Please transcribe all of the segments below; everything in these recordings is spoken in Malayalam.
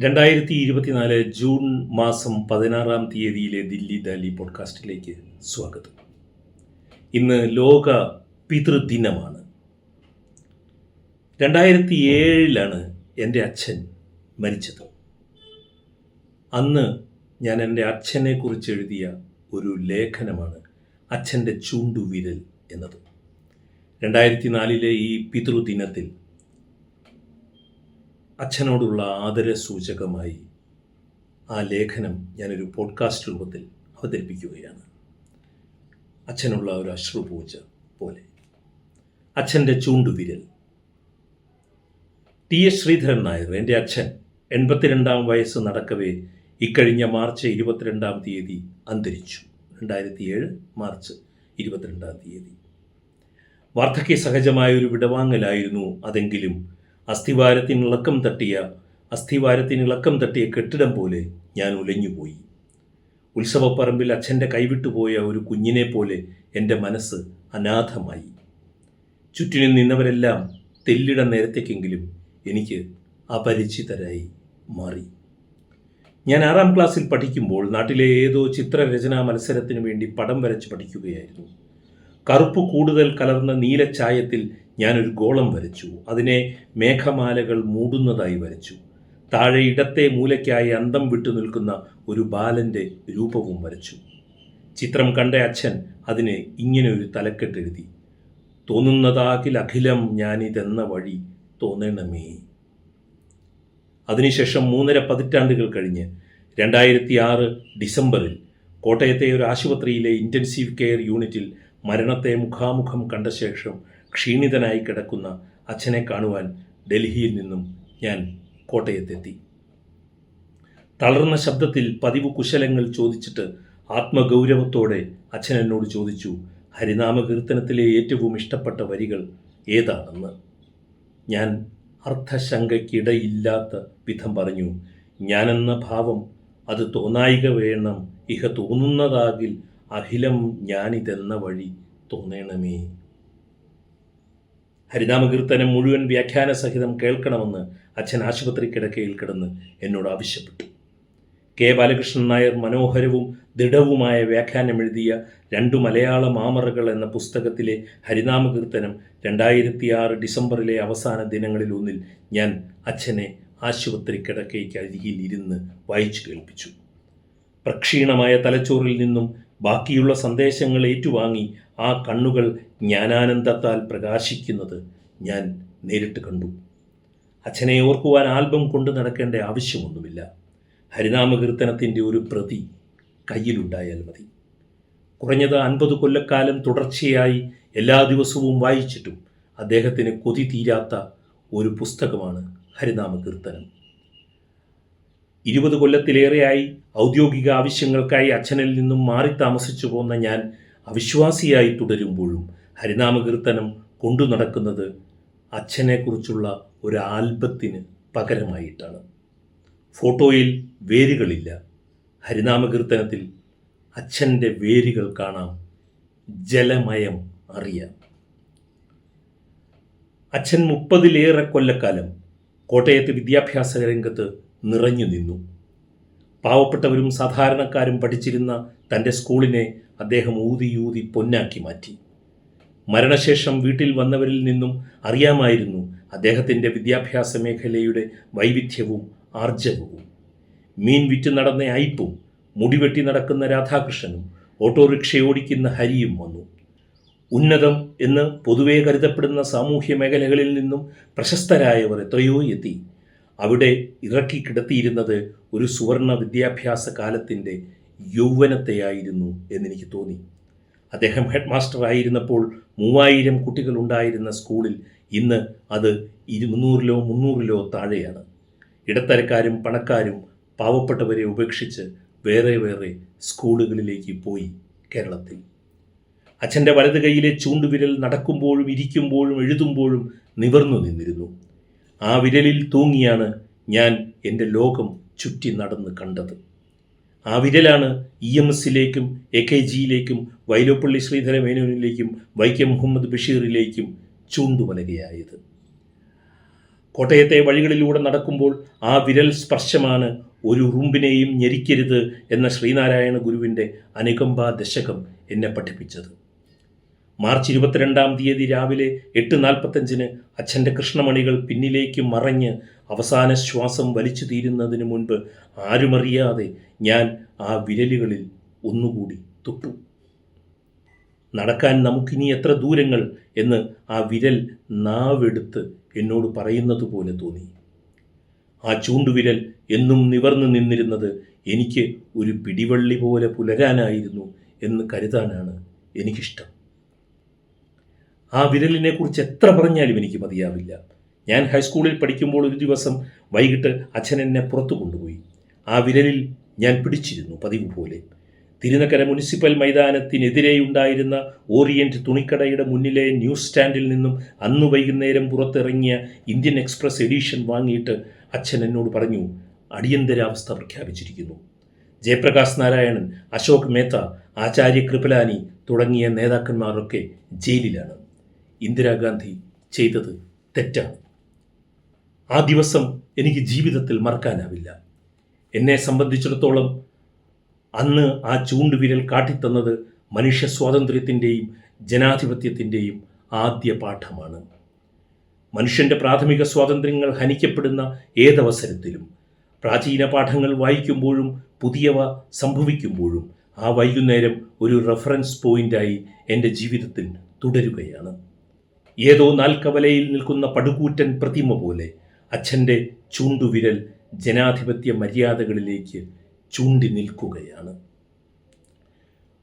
രണ്ടായിരത്തി ഇരുപത്തിനാല് ജൂൺ മാസം പതിനാറാം തീയതിയിലെ ദില്ലി ദാലി പോഡ്കാസ്റ്റിലേക്ക് സ്വാഗതം. ഇന്ന് ലോക പിതൃദിനമാണ്. രണ്ടായിരത്തി ഏഴിലാണ് എന്റെ അച്ഛൻ മരിച്ചത്. അന്ന് ഞാൻ എന്റെ അച്ഛനെക്കുറിച്ച് എഴുതിയ ഒരു ലേഖനമാണ് അച്ഛന്റെ ചൂണ്ടുവിരൽ എന്നത്. രണ്ടായിരത്തി നാലിലെ ഈ പിതൃദിനത്തിൽ അച്ഛനോടുള്ള ആദര സൂചകമായി ആ ലേഖനം ഞാനൊരു പോഡ്കാസ്റ്റ് രൂപത്തിൽ അവതരിപ്പിക്കുകയാണ്. അച്ഛനുള്ള ഒരു അശ്രുപൂജ പോലെ. അച്ഛന്റെ ചൂണ്ടുവിരൽ. ടി എസ് ശ്രീധരൻ നായർ എന്റെ അച്ഛൻ എൺപത്തിരണ്ടാം വയസ്സ് നടക്കവേ ഇക്കഴിഞ്ഞ മാർച്ച് ഇരുപത്തിരണ്ടാം തീയതി അന്തരിച്ചു. രണ്ടായിരത്തി ഏഴ് മാർച്ച് ഇരുപത്തിരണ്ടാം തീയതി. വാർദ്ധക്യ സഹജമായ ഒരു വിടവാങ്ങലായിരുന്നു അതെങ്കിലും അസ്ഥിവാരത്തിന് ഇളക്കം തട്ടിയ അസ്ഥിവാരത്തിനിളക്കം തട്ടിയ കെട്ടിടം പോലെ ഞാൻ ഉലഞ്ഞുപോയി. ഉത്സവപ്പറമ്പിൽ അച്ഛന്റെ കൈവിട്ടുപോയ ഒരു കുഞ്ഞിനെ പോലെ എന്റെ മനസ്സ് അനാഥമായി. ചുറ്റിനും നിന്നവരെല്ലാം തെല്ലിട നേരത്തേക്കെങ്കിലും എനിക്ക് അപരിചിതരായി മാറി. ഞാൻ ആറാം ക്ലാസ്സിൽ പഠിക്കുമ്പോൾ നാട്ടിലെ ഏതോ ചിത്രരചനാ മത്സരത്തിനു വേണ്ടി പടം വരച്ച് പഠിക്കുകയായിരുന്നു. കറുപ്പ് കൂടുതൽ കലർന്ന നീലച്ചായത്തിൽ ഞാനൊരു ഗോളം വരച്ചു. അതിനെ മേഘമാലകൾ മൂടുന്നതായി വരച്ചു. താഴെ ഇടത്തെ മൂലയ്ക്കായി അന്തം വിട്ടു നിൽക്കുന്ന ഒരു ബാലന്റെ രൂപവും വരച്ചു. ചിത്രം കണ്ട അച്ഛൻ അതിന് ഇങ്ങനെ ഒരു തലക്കെട്ടെഴുതി തോന്നുന്നതാകിൽ അഖിലം ഞാനിതെന്ന വഴി തോന്നണമേ. അതിനുശേഷം മൂന്നര പതിറ്റാണ്ടുകൾ കഴിഞ്ഞ് രണ്ടായിരത്തി ആറ് ഡിസംബറിൽ കോട്ടയത്തെ ഒരു ആശുപത്രിയിലെ ഇന്റൻസീവ് കെയർ യൂണിറ്റിൽ മരണത്തെ മുഖാമുഖം കണ്ട ശേഷം ക്ഷീണിതനായി കിടക്കുന്ന അച്ഛനെ കാണുവാൻ ഡൽഹിയിൽ നിന്നും ഞാൻ കോട്ടയത്തെത്തി. തളർന്ന ശബ്ദത്തിൽ പതിവ് കുശലങ്ങൾ ചോദിച്ചിട്ട് ആത്മഗൗരവത്തോടെ അച്ഛൻ എന്നോട് ചോദിച്ചു ഹരിനാമകീർത്തനത്തിലെ ഏറ്റവും ഇഷ്ടപ്പെട്ട വരികൾ ഏതാണെന്ന്? ഞാൻ അർത്ഥശങ്കയ്ക്കിടയില്ലാത്ത വിധം പറഞ്ഞു ഞാനെന്ന ഭാവം അത് തോന്നായിക വേണം ഇഹ തോന്നുന്നതാകിൽ അഖിലം ഞാനിതെന്ന വഴി തോന്നണമേ. ഹരിനാമകീർത്തനം മുഴുവൻ വ്യാഖ്യാന സഹിതം കേൾക്കണമെന്ന് അച്ഛൻ ആശുപത്രി കിടക്കയിൽ കിടന്ന് എന്നോട് ആവശ്യപ്പെട്ടു. കെ ബാലകൃഷ്ണൻ നായർ മനോഹരവും ദൃഢവുമായ വ്യാഖ്യാനം എഴുതിയ രണ്ടു മലയാള മാമറകൾ എന്ന പുസ്തകത്തിലെ ഹരിനാമകീർത്തനം രണ്ടായിരത്തി ആറ് ഡിസംബറിലെ അവസാന ദിനങ്ങളിൽ ഒന്നിൽ ഞാൻ അച്ഛനെ ആശുപത്രി കിടക്കയ്ക്ക് അരികിൽ ഇരുന്ന് വായിച്ചു കേൾപ്പിച്ചു. പ്രക്ഷീണമായ തലച്ചോറിൽ നിന്നും ബാക്കിയുള്ള സന്ദേശങ്ങൾ ഏറ്റുവാങ്ങി ആ കണ്ണുകൾ ജ്ഞാനാനന്ദത്താൽ പ്രകാശിക്കുന്നത് ഞാൻ നേരിട്ട് കണ്ടു. അച്ഛനെ ഓർക്കുവാൻ ആൽബം കൊണ്ടു നടക്കേണ്ട ആവശ്യമൊന്നുമില്ല. ഹരിനാമകീർത്തനത്തിന്റെ ഒരു പ്രതി കയ്യിലുണ്ടായാൽ മതി. കുറഞ്ഞത് അൻപത് കൊല്ലക്കാലം തുടർച്ചയായി എല്ലാ ദിവസവും വായിച്ചിട്ടും അദ്ദേഹത്തിന് കൊതി തീരാത്ത ഒരു പുസ്തകമാണ് ഹരിനാമകീർത്തനം. ഇരുപത് കൊല്ലത്തിലേറെയായി ഔദ്യോഗിക ആവശ്യങ്ങൾക്കായി അച്ഛനിൽ നിന്നും മാറി താമസിച്ചു പോന്ന ഞാൻ അവിശ്വാസിയായി തുടരുമ്പോഴും ഹരിനാമകീർത്തനം കൊണ്ടു നടക്കുന്നത് അച്ഛനെക്കുറിച്ചുള്ള ഒരു ആൽബത്തിന് പകരമായിട്ടാണ്. ഫോട്ടോയിൽ വേരുകളില്ല. ഹരിനാമകീർത്തനത്തിൽ അച്ഛന്റെ വേരുകൾ കാണാം. ജലമയം അറിയാം. അച്ഛൻ മുപ്പതിലേറെ കൊല്ലക്കാലം കോട്ടയത്ത് വിദ്യാഭ്യാസ രംഗത്ത് നിറഞ്ഞു നിന്നു. പാവപ്പെട്ടവരും സാധാരണക്കാരും പഠിച്ചിരുന്ന തന്റെ സ്കൂളിനെ അദ്ദേഹം ഊതിയൂതി പൊന്നാക്കി മാറ്റി. മരണശേഷം വീട്ടിൽ വന്നവരിൽ നിന്നും അറിയാമായിരുന്നു അദ്ദേഹത്തിന്റെ വിദ്യാഭ്യാസ മേഖലയുടെ വൈവിധ്യവും ആർജവവും. മീൻ വിറ്റ് നടന്ന അയ്പും മുടിവെട്ടി നടക്കുന്ന രാധാകൃഷ്ണനും ഓട്ടോറിക്ഷ ഓടിക്കുന്ന ഹരിയും വന്നു. ഉന്നതം എന്ന് പൊതുവെ കരുതപ്പെടുന്ന സാമൂഹ്യ മേഖലകളിൽ നിന്നും പ്രശസ്തരായവർ എത്രയോ എത്തി. അവിടെ ഇറക്കി കിടത്തിയിരുന്നത് ഒരു സുവർണ വിദ്യാഭ്യാസ കാലത്തിന്റെ യൗവനത്തെയായിരുന്നു എന്നെനിക്ക് തോന്നി. അദ്ദേഹം ഹെഡ് മാസ്റ്റർ ആയിരുന്നപ്പോൾ മൂവായിരം കുട്ടികളുണ്ടായിരുന്ന സ്കൂളിൽ ഇന്ന് അത് ഇരുന്നൂറിലോ മുന്നൂറിലോ താഴെയാണ്. ഇടത്തരക്കാരും പണക്കാരും പാവപ്പെട്ടവരെ ഉപേക്ഷിച്ച് വേറെ വേറെ സ്കൂളുകളിലേക്ക് പോയി കേരളത്തിൽ. അച്ഛന്റെ വലത് കൈയിലെ ചൂണ്ടുവിരൽ നടക്കുമ്പോഴും ഇരിക്കുമ്പോഴും എഴുതുമ്പോഴും നിവർന്നു നിന്നിരുന്നു. ആ വിരലിൽ തൂങ്ങിയാണ് ഞാൻ എന്റെ ലോകം ചുറ്റി നടന്ന് കണ്ടത്. ആ വിരലാണ് ഇ എം എസിലേക്കും എ കെ ജിയിലേക്കും വൈലോപ്പള്ളി ശ്രീധര മേനോനിലേക്കും വൈക്കം മുഹമ്മദ് ബഷീറിലേക്കും ചൂണ്ടുവലകയായത്. കോട്ടയത്തെ വഴികളിലൂടെ നടക്കുമ്പോൾ ആ വിരൽ സ്പർശമാണ് ഒരു ഉറുമ്പിനെയും ഞെരിക്കരുത് എന്ന ശ്രീനാരായണ ഗുരുവിന്റെ അനുകമ്പ ദശകം എന്നെ പഠിപ്പിച്ചത്. മാർച്ച് ഇരുപത്തിരണ്ടാം തീയതി രാവിലെ എട്ട് നാൽപ്പത്തഞ്ചിന് അച്ഛന്റെ കൃഷ്ണമണികൾ പിന്നിലേക്ക് മറഞ്ഞ് അവസാന ശ്വാസം വലിച്ചു തീരുന്നതിന് മുൻപ് ആരുമറിയാതെ ഞാൻ ആ വിരലുകളിൽ ഒന്നുകൂടി തൊട്ടു. നടക്കാൻ നമുക്കിനി എത്ര ദൂരങ്ങൾ എന്ന് ആ വിരൽ നാവെടുത്ത് എന്നോട് പറയുന്നത് പോലെ തോന്നി. ആ ചൂണ്ടുവിരൽ എന്നും നിവർന്നു നിന്നിരുന്നത് എനിക്ക് ഒരു പിടിവള്ളി പോലെ പുലരാനായിരുന്നു എന്ന് കരുതാനാണ് എനിക്കിഷ്ടം. ആ വിരലിനെ കുറിച്ച് എത്ര പറഞ്ഞാലും എനിക്ക് മതിയാവില്ല. ഞാൻ ഹൈസ്കൂളിൽ പഠിക്കുമ്പോൾ ഒരു ദിവസം വൈകിട്ട് അച്ഛൻ എന്നെ പുറത്തു കൊണ്ടുപോയി. ആ വിരലിൽ ഞാൻ പിടിച്ചിരുന്നു പതിവ് പോലെ. തിരുനക്കര മുനിസിപ്പൽ മൈതാനത്തിനെതിരെയുണ്ടായിരുന്ന ഓറിയന്റ് തുണിക്കടയുടെ മുന്നിലെ ന്യൂസ് സ്റ്റാൻഡിൽ നിന്നും അന്ന് വൈകുന്നേരം പുറത്തിറങ്ങിയ ഇന്ത്യൻ എക്സ്പ്രസ് എഡീഷൻ വാങ്ങിയിട്ട് അച്ഛൻ എന്നോട് പറഞ്ഞു അടിയന്തരാവസ്ഥ പ്രഖ്യാപിച്ചിരിക്കുന്നു. ജയപ്രകാശ് നാരായണൻ അശോക് മേത്ത ആചാര്യ കൃപലാനി തുടങ്ങിയ നേതാക്കന്മാരൊക്കെ ജയിലിലാണ്. ഇന്ദിരാഗാന്ധി ചെയ്തത് തെറ്റാണ്. ആ ദിവസം എനിക്ക് ജീവിതത്തിൽ മറക്കാനാവില്ല. എന്നെ സംബന്ധിച്ചിടത്തോളം അന്ന് ആ ചൂണ്ടുവിരൽ കാട്ടിത്തന്നത് മനുഷ്യ സ്വാതന്ത്ര്യത്തിന്റെയും ജനാധിപത്യത്തിന്റെയും ആദ്യ പാഠമാണ്. മനുഷ്യന്റെ പ്രാഥമിക സ്വാതന്ത്ര്യങ്ങൾ ഹനിക്കപ്പെടുന്ന ഏതവസരത്തിലും പ്രാചീന പാഠങ്ങൾ വായിക്കുമ്പോഴും പുതിയവ സംഭവിക്കുമ്പോഴും ആ വൈകുന്നേരം ഒരു റെഫറൻസ് പോയിന്റായി എന്റെ ജീവിതത്തിൽ തുടരുകയാണ്. ഏതോ നാൽക്കവലയിൽ നിൽക്കുന്ന പടുകൂറ്റൻ പ്രതിമ പോലെ അച്ഛന്റെ ചൂണ്ടുവിരൽ ജനാധിപത്യ മര്യാദകളിലേക്ക് ചൂണ്ടി നിൽക്കുകയാണ്.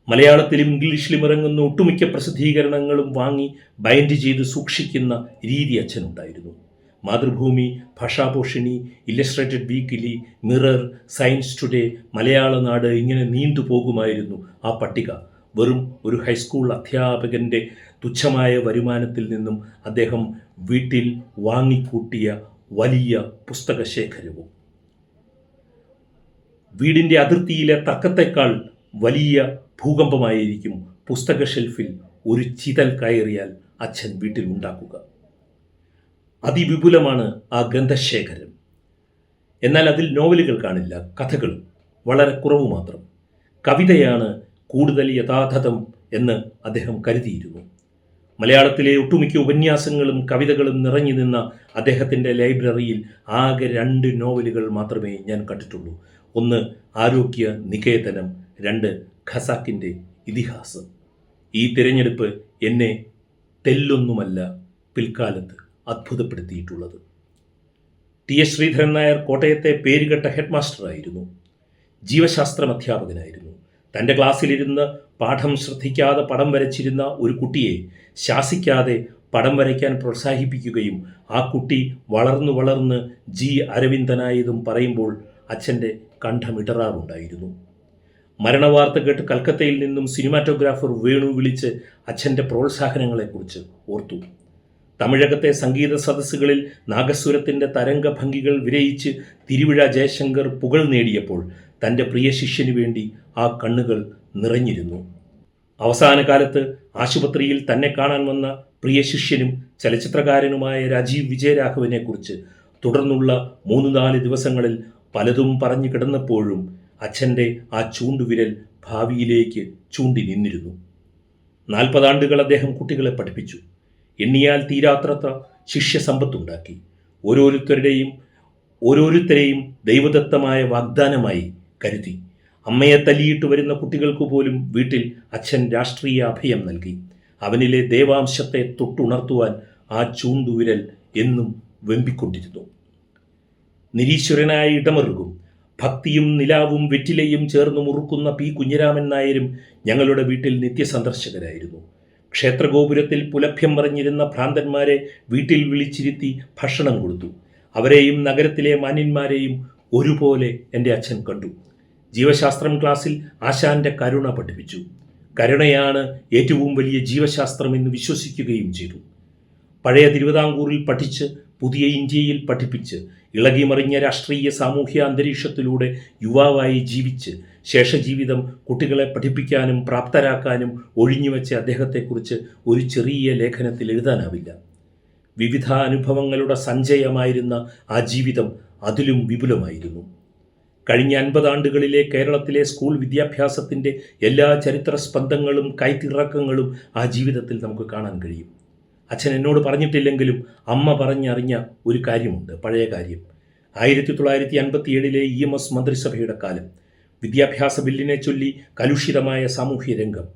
മലയാളത്തിലും ഇംഗ്ലീഷിലും ഇറങ്ങുന്ന ഒട്ടുമിക്ക പ്രസിദ്ധീകരണങ്ങളും വാങ്ങി ബൈൻഡ് ചെയ്ത് സൂക്ഷിക്കുന്ന രീതി അച്ഛനുണ്ടായിരുന്നു. Mathrubhumi Bhashaposhini illustrated weekly mirror science today Malayala Nadu ഇങ്ങനെ നീണ്ടു പോകുമായിരുന്നു ആ പട്ടിക. വെറും ഒരു ഹൈസ്കൂൾ അധ്യാപകന്റെ തുച്ഛമായ വരുമാനത്തിൽ നിന്നും അദ്ദേഹം വീട്ടിൽ വാങ്ങിക്കൂട്ടിയ വലിയ പുസ്തകശേഖരവും. വീടിന്റെ അതിർത്തിയിലെ തർക്കത്തേക്കാൾ വലിയ ഭൂകമ്പമായിരിക്കും പുസ്തക ഷെൽഫിൽ ഒരു ചിതൽ കയറിയാൽ അച്ഛൻ വീട്ടിൽ ഉണ്ടാക്കുക. അതിവിപുലമാണ് ആ ഗ്രന്ഥശേഖരം. എന്നാൽ അതിൽ നോവലുകൾ കാണില്ല കഥകൾ വളരെ കുറവ് മാത്രം കവിതയാണ് കൂടുതൽ യഥാർത്ഥം എന്ന് അദ്ദേഹം കരുതിയിരുന്നു. മലയാളത്തിലെ ഒട്ടുമിക്ക ഉപന്യാസങ്ങളും കവിതകളും നിറഞ്ഞു നിന്ന അദ്ദേഹത്തിന്റെ ലൈബ്രറിയിൽ ആകെ രണ്ട് നോവലുകൾ മാത്രമേ ഞാൻ കണ്ടിട്ടുള്ളൂ. ഒന്ന് ആരോഗ്യ നികേതനം രണ്ട് ഖസാക്കിന്റെ ഇതിഹാസം. ഈ തിരഞ്ഞെടുപ്പ് എന്നെ തെല്ലൊന്നുമല്ല പിൽക്കാലത്ത് അത്ഭുതപ്പെടുത്തിയിട്ടുള്ളത്. ടി എസ് ശ്രീധരൻ നായർ കോട്ടയത്തെ പേരുകെട്ട ഹെഡ്മാസ്റ്ററായിരുന്നു. ജീവശാസ്ത്രം അധ്യാപകനായിരുന്നു. തന്റെ ക്ലാസ്സിലിരുന്ന് പാഠം ശ്രദ്ധിക്കാതെ പടം വരച്ചിരുന്ന ഒരു കുട്ടിയെ ശാസിക്കാതെ പടം വരയ്ക്കാൻ പ്രോത്സാഹിപ്പിക്കുകയും ആ കുട്ടി വളർന്നു വളർന്ന് ജി അരവിന്ദനായതും പറയുമ്പോൾ അച്ഛന്റെ കണ്ഠമിടറാറുണ്ടായിരുന്നു. മരണവാർത്ത കേട്ട് കൽക്കത്തയിൽ നിന്നും സിനിമാറ്റോഗ്രാഫർ വേണു വിളിച്ച് അച്ഛന്റെ പ്രോത്സാഹനങ്ങളെക്കുറിച്ച് ഓർത്തു. തമിഴകത്തെ സംഗീത സദസ്സുകളിൽ നാഗസ്വരത്തിന്റെ തരംഗഭംഗികൾ വിരയിച്ച് തിരുവിഴ ജയശങ്കർ പുകൾ നേടിയപ്പോൾ തന്റെ പ്രിയ ശിഷ്യന് വേണ്ടി ആ കണ്ണുകൾ നിറഞ്ഞിരുന്നു. അവസാന കാലത്ത് ആശുപത്രിയിൽ തന്നെ കാണാൻ വന്ന പ്രിയ ശിഷ്യനും ചലച്ചിത്രകാരനുമായ രാജീവ് വിജയരാഘവനെക്കുറിച്ച് തുടർന്നുള്ള മൂന്ന് നാല് ദിവസങ്ങളിൽ പലതും പറഞ്ഞു കിടന്നപ്പോഴും അച്ഛന്റെ ആ ചൂണ്ടുവിരൽ ഭാവിയിലേക്ക് ചൂണ്ടി നിന്നിരുന്നു. നാൽപ്പതാണ്ടുകൾ അദ്ദേഹം കുട്ടികളെ പഠിപ്പിച്ചു. എണ്ണിയാൽ തീരാത്രത്ര ശിഷ്യസമ്പത്തുണ്ടാക്കി ഓരോരുത്തരുടെയും ഓരോരുത്തരെയും ദൈവദത്തമായ വാഗ്ദാനമായി കരുതി. അമ്മയെ തല്ലിയിട്ട് വരുന്ന കുട്ടികൾക്ക് പോലും വീട്ടിൽ അച്ഛൻ രാഷ്ട്രീയ അഭയം നൽകി. അവനിലെ ദേവാംശത്തെ തൊട്ടുണർത്തുവാൻ ആ ചൂണ്ടുവിരൽ എന്നും വെമ്പിക്കൊണ്ടിരുന്നു. നിരീശ്വരനായ ഇടമറുകും ഭക്തിയും നിലാവും വെറ്റിലയും ചേർന്ന് മുറുക്കുന്ന പി. കുഞ്ഞിരാമൻ നായരും ഞങ്ങളുടെ വീട്ടിൽ നിത്യസന്ദർശകരായിരുന്നു. ക്ഷേത്രഗോപുരത്തിൽ പുലഭ്യം പറഞ്ഞിരുന്ന ഭ്രാന്തന്മാരെ വീട്ടിൽ വിളിച്ചിരുത്തി ഭക്ഷണം കൊടുത്തു. അവരെയും നഗരത്തിലെ മാന്യന്മാരെയും ഒരുപോലെ എന്റെ അച്ഛൻ കണ്ടു. ജീവശാസ്ത്രം ക്ലാസ്സിൽ ആശാന്റെ കരുണ പഠിപ്പിച്ചു. കരുണയാണ് ഏറ്റവും വലിയ ജീവശാസ്ത്രം എന്ന് വിശ്വസിക്കുകയും ചെയ്തു. പഴയ തിരുവിതാംകൂറിൽ പഠിച്ച് പുതിയ ഇന്ത്യയിൽ പഠിപ്പിച്ച് ഇളകിമറിഞ്ഞ രാഷ്ട്രീയ സാമൂഹ്യ അന്തരീക്ഷത്തിലൂടെ യുവാവായി ജീവിച്ച് ശേഷജീവിതം കുട്ടികളെ പഠിപ്പിക്കാനും പ്രാപ്തരാക്കാനും ഒഴിഞ്ഞുവെച്ച അദ്ദേഹത്തെക്കുറിച്ച് ഒരു ചെറിയ ലേഖനത്തിൽ എഴുതാനാവില്ല. വിവിധ അനുഭവങ്ങളുടെ സഞ്ചയമായിരുന്ന ആ ജീവിതം അതിലും വിപുലമായിരുന്നു. കഴിഞ്ഞ അൻപതാണ്ടുകളിലെ കേരളത്തിലെ സ്കൂൾ വിദ്യാഭ്യാസത്തിന്റെ എല്ലാ ചരിത്ര സ്പന്ദങ്ങളും കൈത്തിറക്കങ്ങളും ആ ജീവിതത്തിൽ നമുക്ക് കാണാൻ കഴിയും. അച്ഛൻ എന്നോട് പറഞ്ഞിട്ടില്ലെങ്കിലും അമ്മ പറഞ്ഞറിഞ്ഞ ഒരു കാര്യമുണ്ട് പഴയ കാര്യം. ആയിരത്തി തൊള്ളായിരത്തി അൻപത്തി ഏഴിലെ ഇ എം എസ് മന്ത്രിസഭയുടെ കാലം. വിദ്യാഭ്യാസ ബില്ലിനെ ചൊല്ലി കലുഷിതമായ സാമൂഹ്യ രംഗം.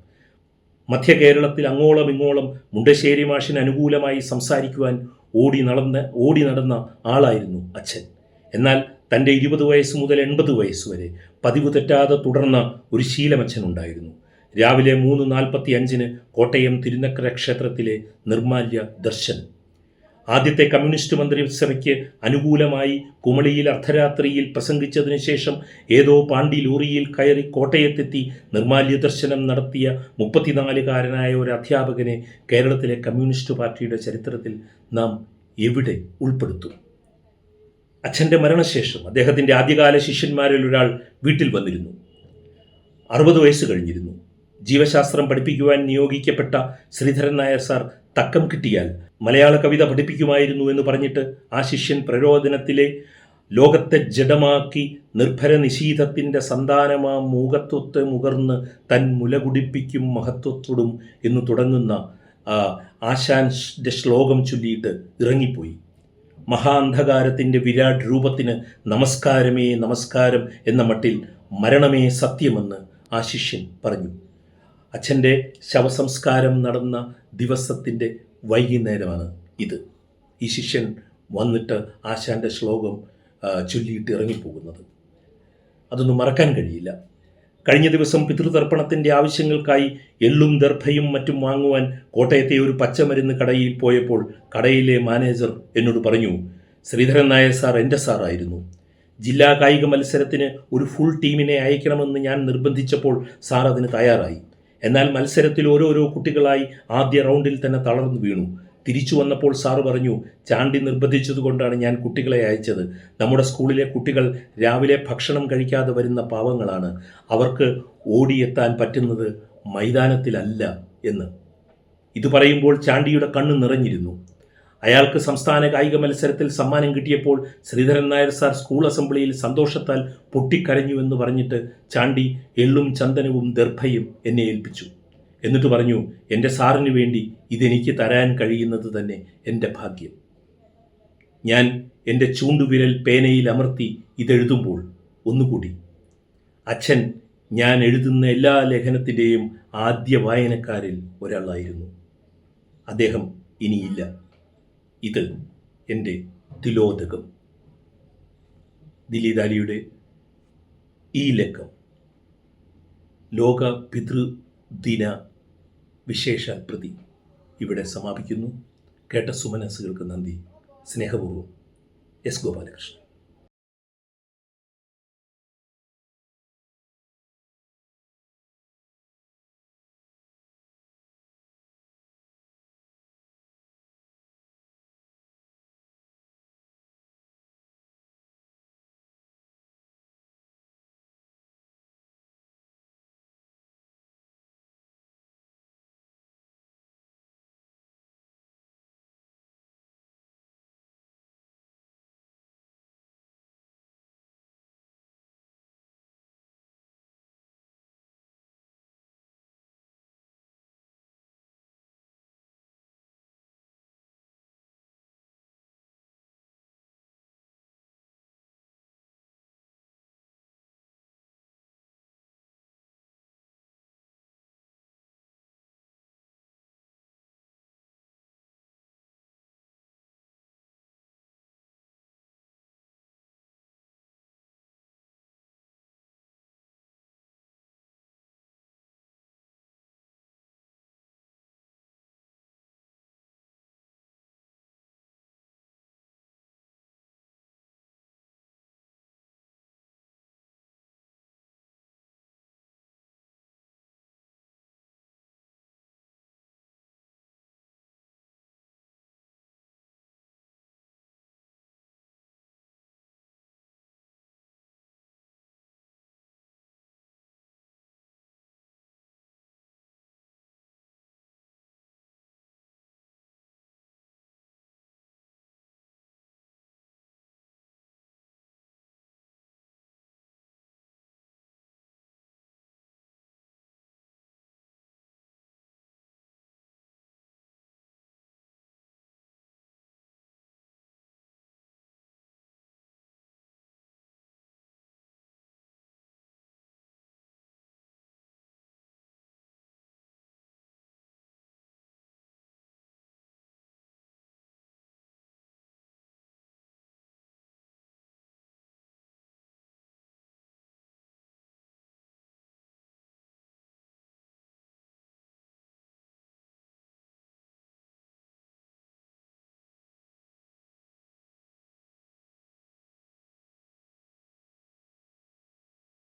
മധ്യ കേരളത്തിൽ അങ്ങോളം ഇങ്ങോളം മുണ്ടശ്ശേരി മാഷിന് അനുകൂലമായി സംസാരിക്കുവാൻ ഓടി നടന്ന ഓടി നടന്ന ആളായിരുന്നു അച്ഛൻ. എന്നാൽ തന്റെ ഇരുപത് വയസ്സ് മുതൽ എൺപത് വയസ്സ് വരെ പതിവ് തെറ്റാതെ തുടർന്ന ഒരു ശീലമച്ഛനുണ്ടായിരുന്നു. രാവിലെ മൂന്ന് നാൽപ്പത്തി അഞ്ചിന് കോട്ടയം തിരുനക്കര ക്ഷേത്രത്തിലെ നിർമാല്യ ദർശനം ആദ്യത്തെ കമ്മ്യൂണിസ്റ്റ് മന്ത്രി മന്ത്രിസഭയ്ക്ക് അനുകൂലമായി കുമളിയിൽ അർദ്ധരാത്രിയിൽ പ്രസംഗിച്ചതിനു ശേഷം ഏതോ പാണ്ടി ലോറിയിൽ കയറി കോട്ടയത്തെത്തി നിർമാല്യ ദർശനം നടത്തിയ മുപ്പത്തിനാലുകാരനായ ഒരു അധ്യാപകനെ കേരളത്തിലെ കമ്മ്യൂണിസ്റ്റ് പാർട്ടിയുടെ ചരിത്രത്തിൽ നാം എവിടെ ഉൾപ്പെടുത്തും? അച്ഛന്റെ മരണശേഷം അദ്ദേഹത്തിന്റെ ആദ്യകാല ശിഷ്യന്മാരിൽ ഒരാൾ വീട്ടിൽ വന്നിരുന്നു. അറുപത് വയസ്സ് കഴിഞ്ഞിരുന്നു. ജീവശാസ്ത്രം പഠിപ്പിക്കുവാൻ നിയോഗിക്കപ്പെട്ട ശ്രീധരൻ നായർ സാർ തക്കം കിട്ടിയാൽ മലയാള കവിത പഠിപ്പിക്കുമായിരുന്നു എന്ന് പറഞ്ഞിട്ട് ആ ശിഷ്യൻ പ്രരോദനത്തിലെ ലോകത്തെ ജഡമാക്കി നിർഭര നിശീതത്തിന്റെ സന്താനമാ മൂകത്വത്തെ മുകർന്ന് തൻ മുലകുടിപ്പിക്കും മഹത്വത്തോടും എന്ന് തുടങ്ങുന്ന ആശാന്റെ ശ്ലോകം ചൊല്ലിയിട്ട് ഇറങ്ങിപ്പോയി. മഹാന്ധകാരത്തിന്റെ വിരാട് രൂപത്തിന് നമസ്കാരമേ നമസ്കാരം എന്ന മട്ടിൽ മരണമേ സത്യമെന്ന് ആ ശിഷ്യൻ പറഞ്ഞു. അച്ഛന്റെ ശവസംസ്കാരം നടന്ന ദിവസത്തിന്റെ വൈകുന്നേരമാണ് ഇത്. ഈ ശിഷ്യൻ വന്നിട്ട് ആശാന്റെ ശ്ലോകം ചൊല്ലിയിട്ട് ഇറങ്ങിപ്പോകുന്നത്. അതൊന്നും മറക്കാൻ കഴിയില്ല. കഴിഞ്ഞ ദിവസം പിതൃതർപ്പണത്തിന്റെ ആവശ്യങ്ങൾക്കായി എള്ളും ദർഭയും മറ്റും വാങ്ങുവാൻ കോട്ടയത്തെ ഒരു പച്ചമരുന്ന് കടയിൽ പോയപ്പോൾ കടയിലെ മാനേജർ എന്നോട് പറഞ്ഞു ശ്രീധരൻ നായർ സാർ എന്റെ സാറായിരുന്നു. ജില്ലാ കായിക മത്സരത്തിന് ഒരു ഫുൾ ടീമിനെ അയക്കണമെന്ന് ഞാൻ നിർബന്ധിച്ചപ്പോൾ സാർ അതിന് തയ്യാറായി. എന്നാൽ മത്സരത്തിൽ ഓരോരോ കുട്ടികളായി ആദ്യ റൗണ്ടിൽ തന്നെ തളർന്നു വീണു. തിരിച്ചു വന്നപ്പോൾ സാറ് പറഞ്ഞു ചാണ്ടി നിർബന്ധിച്ചതുകൊണ്ടാണ് ഞാൻ കുട്ടികളെ അയച്ചത്. നമ്മുടെ സ്കൂളിലെ കുട്ടികൾ രാവിലെ ഭക്ഷണം കഴിക്കാതെ വരുന്ന പാവങ്ങളാണ്. അവർക്ക് ഓടിയെത്താൻ പറ്റുന്നത് മൈതാനത്തിലല്ല എന്ന്. ഇത് പറയുമ്പോൾ ചാണ്ടിയുടെ കണ്ണ് നിറഞ്ഞിരുന്നു. അയാൾക്ക് സംസ്ഥാന കായിക മത്സരത്തിൽ സമ്മാനം കിട്ടിയപ്പോൾ ശ്രീധരൻ നായർ സാർ സ്കൂൾ അസംബ്ലിയിൽ സന്തോഷത്താൽ പൊട്ടിക്കരഞ്ഞു എന്ന് പറഞ്ഞിട്ട് ചാണ്ടി എള്ളും ചന്ദനവും ദർഭയും എന്നെ ഏൽപ്പിച്ചു. എന്നിട്ട് പറഞ്ഞു എന്റെ സാറിന് വേണ്ടി ഇതെനിക്ക് തരാൻ കഴിയുന്നത് തന്നെ എന്റെ ഭാഗ്യം. ഞാൻ എന്റെ ചൂണ്ടുവിരൽ പേനയിൽ അമർത്തി ഇതെഴുതുമ്പോൾ ഒന്നുകൂടി. അച്ഛൻ ഞാൻ എഴുതുന്ന എല്ലാ ലേഖനത്തിന്റെയും ആദ്യ വായനക്കാരിൽ ഒരാളായിരുന്നു. അദ്ദേഹം ഇനിയില്ല. ഇത് എന്റെ തിലോദകം. ദിലീദാലിയുടെ ഈ ലക്കം ലോക പിതൃദിന വിശേഷ പ്രതി ഇവിടെ സമാപിക്കുന്നു. കേട്ട സുമനസ്സുകൾക്ക് നന്ദി. സ്നേഹപൂർവം എസ് ഗോപാലകൃഷ്ണൻ.